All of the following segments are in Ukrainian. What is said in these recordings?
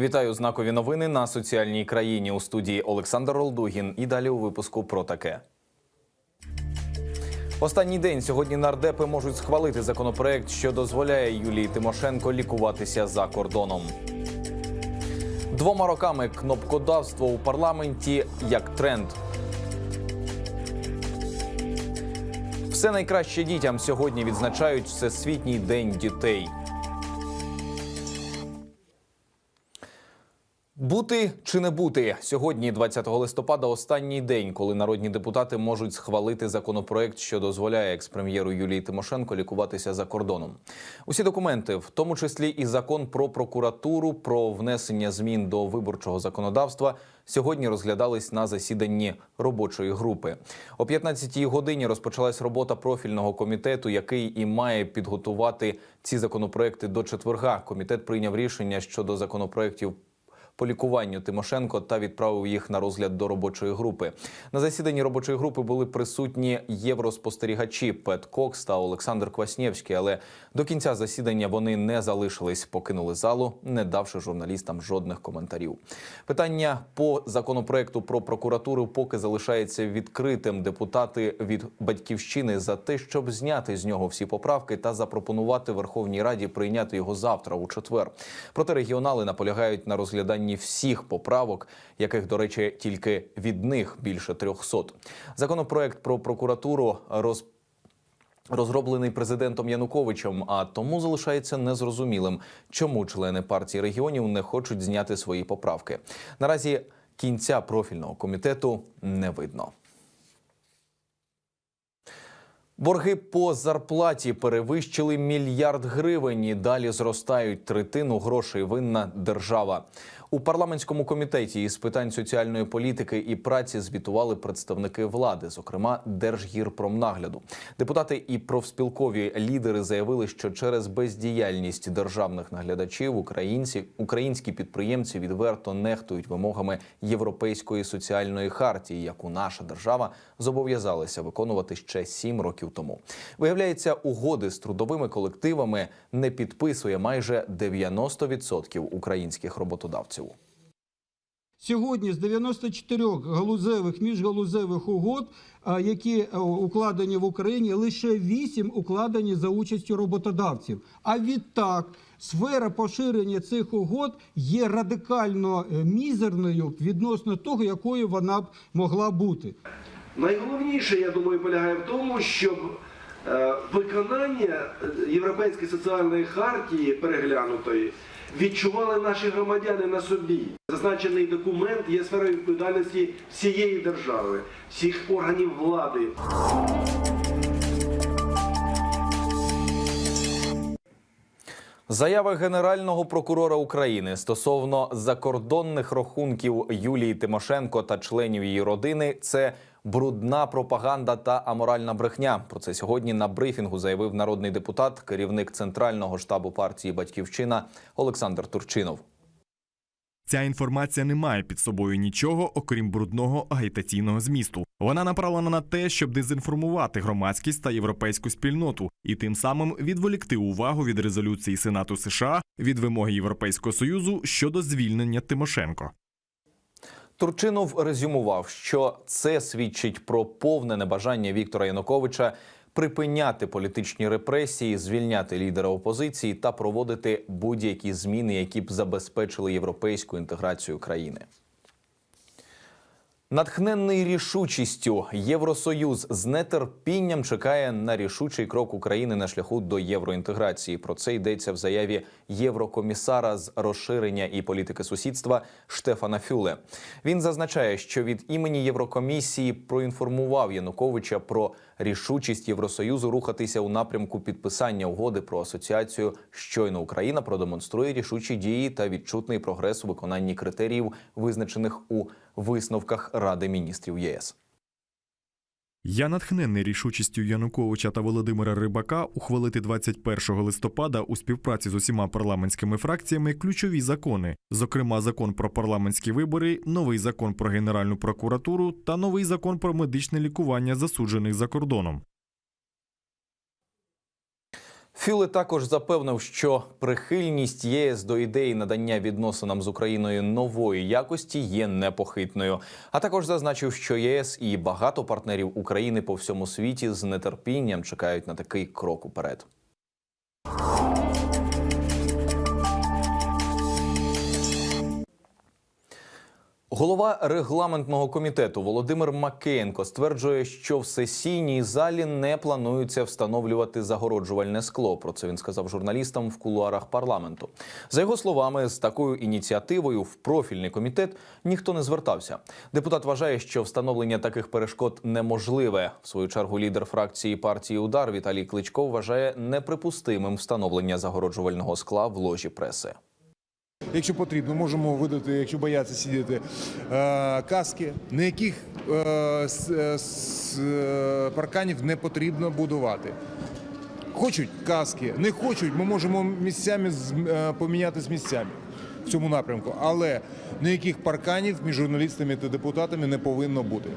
Вітаю знакові новини на соціальній країні у студії Олександр Ролдугін. І далі у випуску про таке. Останній день сьогодні нардепи можуть схвалити законопроект, що дозволяє Юлії Тимошенко лікуватися за кордоном. Двома роками кнопкодавство у парламенті як тренд. Все найкраще дітям сьогодні відзначають Всесвітній день дітей. Бути чи не бути сьогодні, 20 листопада, останній день, коли народні депутати можуть схвалити законопроект, що дозволяє експрем'єру Юлії Тимошенко лікуватися за кордоном. Усі документи, в тому числі і закон про прокуратуру, про внесення змін до виборчого законодавства, сьогодні розглядались на засіданні робочої групи. О 15-й годині розпочалась робота профільного комітету, який і має підготувати ці законопроекти до четверга. Комітет прийняв рішення щодо законопроектів по лікуванню Тимошенко та відправив їх на розгляд до робочої групи. На засіданні робочої групи були присутні євроспостерігачі Пет Кокс та Олександр Кваснєвський, але до кінця засідання вони не залишились, покинули залу, не давши журналістам жодних коментарів. Питання по законопроекту про прокуратуру поки залишається відкритим. Депутати від батьківщини за те, щоб зняти з нього всі поправки та запропонувати Верховній Раді прийняти його завтра у четвер. Проте регіонали наполягають на розгляданні всіх поправок, яких, до речі, тільки від них більше 300. Законопроект про прокуратуру роз Розроблений президентом Януковичем, а тому залишається незрозумілим, чому члени партії регіонів не хочуть зняти свої поправки. Наразі кінця профільного комітету не видно. Борги по зарплаті перевищили мільярд гривень і далі зростають третину грошей винна держава. У парламентському комітеті із питань соціальної політики і праці звітували представники влади, зокрема Держгірпромнагляду. Депутати і профспілкові лідери заявили, що через бездіяльність державних наглядачів українці українські підприємці відверто нехтують вимогами європейської соціальної хартії, яку наша держава зобов'язалася виконувати ще сім років тому. Виявляється, угоди з трудовими колективами не підписує майже 90% українських роботодавців. Сьогодні з 94 галузевих міжгалузевих угод, які е, укладені в Україні, лише 8 укладені за участю роботодавців. А відтак сфера поширення цих угод є радикально е, мізерною відносно того, якою вона б могла бути. Найголовніше, я думаю, полягає в тому, щоб е, виконання Європейської соціальної хартії переглянутої відчували наші громадяни на собі. Зазначений документ є сферою відповідальності всієї держави, всіх органів влади. Заява генерального прокурора України стосовно закордонних рахунків Юлії Тимошенко та членів її родини це брудна пропаганда та аморальна брехня. Про це сьогодні на брифінгу заявив народний депутат, керівник центрального штабу партії Батьківщина Олександр Турчинов. Ця інформація не має під собою нічого, окрім брудного агітаційного змісту. Вона направлена на те, щоб дезінформувати громадськість та європейську спільноту, і тим самим відволікти увагу від резолюції Сенату США від вимоги Європейського союзу щодо звільнення Тимошенко. Турчинов резюмував, що це свідчить про повне небажання Віктора Януковича припиняти політичні репресії, звільняти лідера опозиції та проводити будь-які зміни, які б забезпечили європейську інтеграцію країни. Натхненний рішучістю Євросоюз з нетерпінням чекає на рішучий крок України на шляху до євроінтеграції. Про це йдеться в заяві єврокомісара з розширення і політики сусідства Штефана Фюле. Він зазначає, що від імені Єврокомісії проінформував Януковича про рішучість Євросоюзу рухатися у напрямку підписання угоди про асоціацію. Щойно Україна продемонструє рішучі дії та відчутний прогрес у виконанні критеріїв, визначених у висновках Ради міністрів ЄС. Я натхнений рішучістю Януковича та Володимира Рибака ухвалити 21 листопада у співпраці з усіма парламентськими фракціями ключові закони, зокрема закон про парламентські вибори, новий закон про генеральну прокуратуру та новий закон про медичне лікування засуджених за кордоном. Фюле також запевнив, що прихильність ЄС до ідеї надання відносинам з Україною нової якості є непохитною. А також зазначив, що ЄС і багато партнерів України по всьому світі з нетерпінням чекають на такий крок уперед. Голова регламентного комітету Володимир Макеєнко стверджує, що в сесійній залі не планується встановлювати загороджувальне скло. Про це він сказав журналістам в кулуарах парламенту. За його словами, з такою ініціативою в профільний комітет ніхто не звертався. Депутат вважає, що встановлення таких перешкод неможливе. В свою чергу лідер фракції партії Удар Віталій Кличко вважає неприпустимим встановлення загороджувального скла в ложі преси. Якщо потрібно, можемо видати, якщо бояться сидіти, е, каски, на яких е, е, парканів не потрібно будувати. Хочуть каски, не хочуть, ми можемо місцями е, місцями в цьому напрямку. Але ніяких парканів між журналістами та депутатами не повинно бути.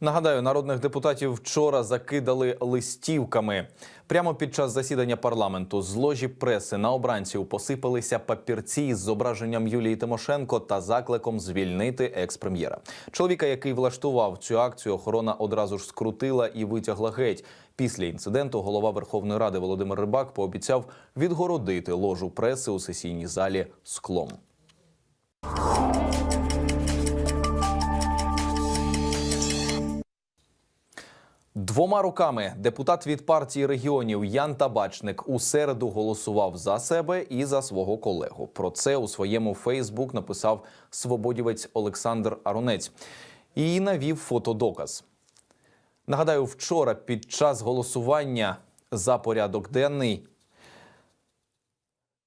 Нагадаю, народних депутатів вчора закидали листівками. Прямо під час засідання парламенту з ложі преси на обранців посипалися папірці з зображенням Юлії Тимошенко та закликом звільнити екс-прем'єра. Чоловіка, який влаштував цю акцію, охорона одразу ж скрутила і витягла геть. Після інциденту голова Верховної Ради Володимир Рибак пообіцяв відгородити ложу преси у сесійній залі склом. Двома руками депутат від партії регіонів Ян Табачник у середу голосував за себе і за свого колегу. Про це у своєму Фейсбук написав свободівець Олександр Аронець і навів фотодоказ. Нагадаю, вчора під час голосування за порядок денний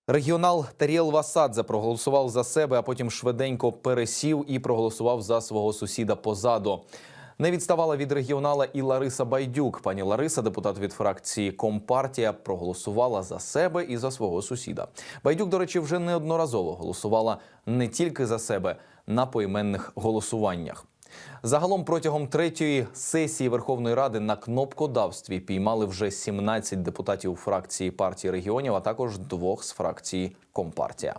Регіонал Таріел Васадзе проголосував за себе, а потім швиденько пересів і проголосував за свого сусіда позаду. Не відставала від регіонала і Лариса Байдюк. Пані Лариса, депутат від фракції Компартія, проголосувала за себе і за свого сусіда. Байдюк, до речі, вже неодноразово голосувала не тільки за себе на поіменних голосуваннях. Загалом протягом третьої сесії Верховної Ради на кнопкодавстві піймали вже 17 депутатів фракції партії регіонів, а також двох з фракції Компартія.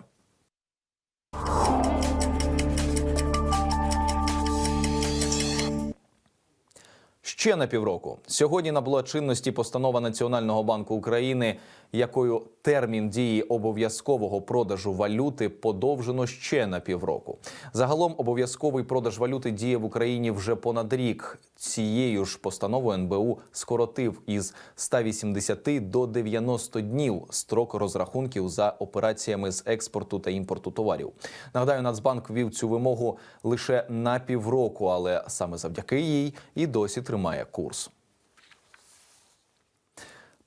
Ще на півроку. Сьогодні набула чинності постанова Національного банку України, якою термін дії обов'язкового продажу валюти подовжено ще на півроку. Загалом обов'язковий продаж валюти діє в Україні вже понад рік. Цією ж постановою НБУ скоротив із 180 до 90 днів строк розрахунків за операціями з експорту та імпорту товарів. Нагадаю, Нацбанк ввів цю вимогу лише на півроку, але саме завдяки їй і досі тримає курс.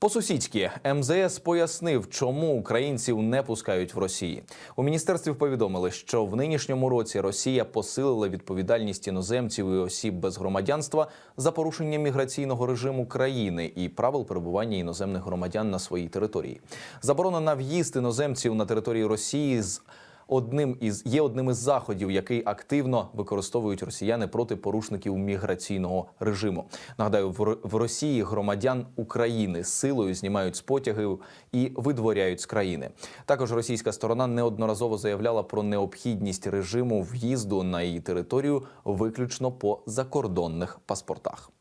По-сусідськи МЗС пояснив, чому українців не пускають в Росії. У міністерстві повідомили, що в нинішньому році Росія посилила відповідальність іноземців і осіб без громадянства за порушення міграційного режиму країни і правил перебування іноземних громадян на своїй території. Заборона на в'їзд іноземців на території Росії з одним із є одним із заходів, який активно використовують росіяни проти порушників міграційного режиму. Нагадаю, в Росії громадян України силою знімають з потягів і видворяють з країни. Також російська сторона неодноразово заявляла про необхідність режиму в'їзду на її територію виключно по закордонних паспортах.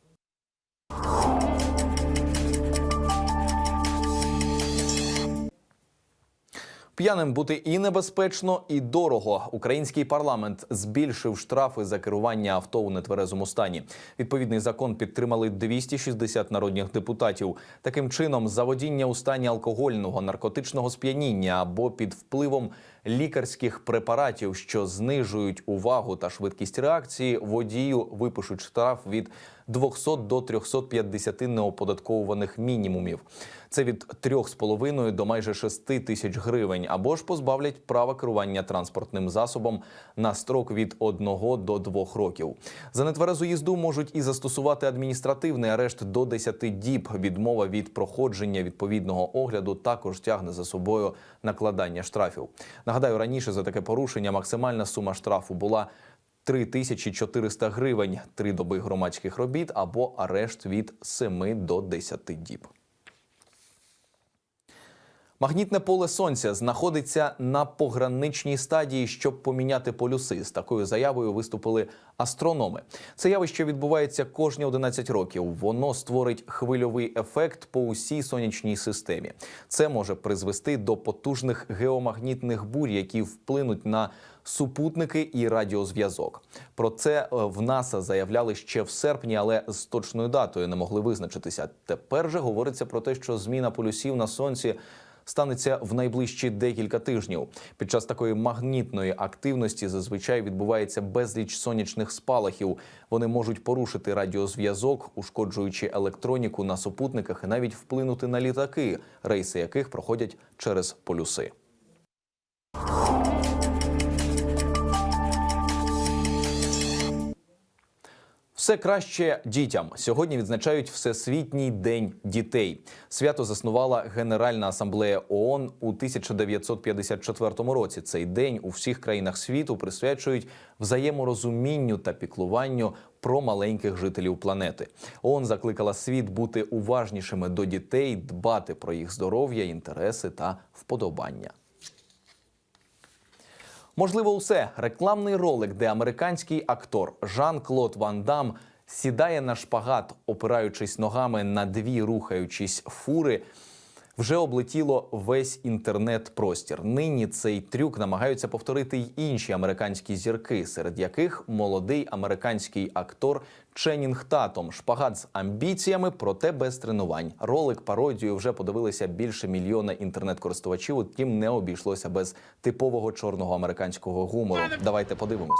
П'яним бути і небезпечно, і дорого. Український парламент збільшив штрафи за керування авто у нетверезому стані. Відповідний закон підтримали 260 народних депутатів. Таким чином, заводіння у стані алкогольного наркотичного сп'яніння або під впливом лікарських препаратів, що знижують увагу та швидкість реакції, водію випишуть штраф від 200 до 350 неоподатковуваних мінімумів. Це від 3,5 до майже 6 тисяч гривень, або ж позбавлять права керування транспортним засобом на строк від 1 до 2 років. За нетверезу їзду можуть і застосувати адміністративний арешт до 10 діб. Відмова від проходження відповідного огляду також тягне за собою накладання штрафів. Нагадаю, раніше за таке порушення максимальна сума штрафу була 3400 гривень, три доби громадських робіт або арешт від 7 до 10 діб. Магнітне поле сонця знаходиться на пограничній стадії, щоб поміняти полюси. З такою заявою виступили астрономи. Це явище відбувається кожні 11 років. Воно створить хвильовий ефект по усій сонячній системі. Це може призвести до потужних геомагнітних бурь, які вплинуть на супутники і радіозв'язок. Про це е, в НАСА заявляли ще в серпні, але з точною датою не могли визначитися. Тепер же говориться про те, що зміна полюсів на сонці. Станеться в найближчі декілька тижнів. Під час такої магнітної активності зазвичай відбувається безліч сонячних спалахів. Вони можуть порушити радіозв'язок, ушкоджуючи електроніку на супутниках і навіть вплинути на літаки, рейси яких проходять через полюси. Все краще дітям сьогодні відзначають Всесвітній день дітей. Свято заснувала Генеральна асамблея ООН у 1954 році. Цей день у всіх країнах світу присвячують взаєморозумінню та піклуванню про маленьких жителів планети. ООН закликала світ бути уважнішими до дітей, дбати про їх здоров'я, інтереси та вподобання. Можливо, усе рекламний ролик, де американський актор Жан-Клод Ван Дам сідає на шпагат, опираючись ногами на дві рухаючись фури. Вже облетіло весь інтернет-простір. Нині цей трюк намагаються повторити й інші американські зірки, серед яких молодий американський актор Ченнінг Татом. Шпагат з амбіціями, проте без тренувань. Ролик пародію вже подивилися більше мільйона інтернет-користувачів. Утім, не обійшлося без типового чорного американського гумору. Давайте подивимось.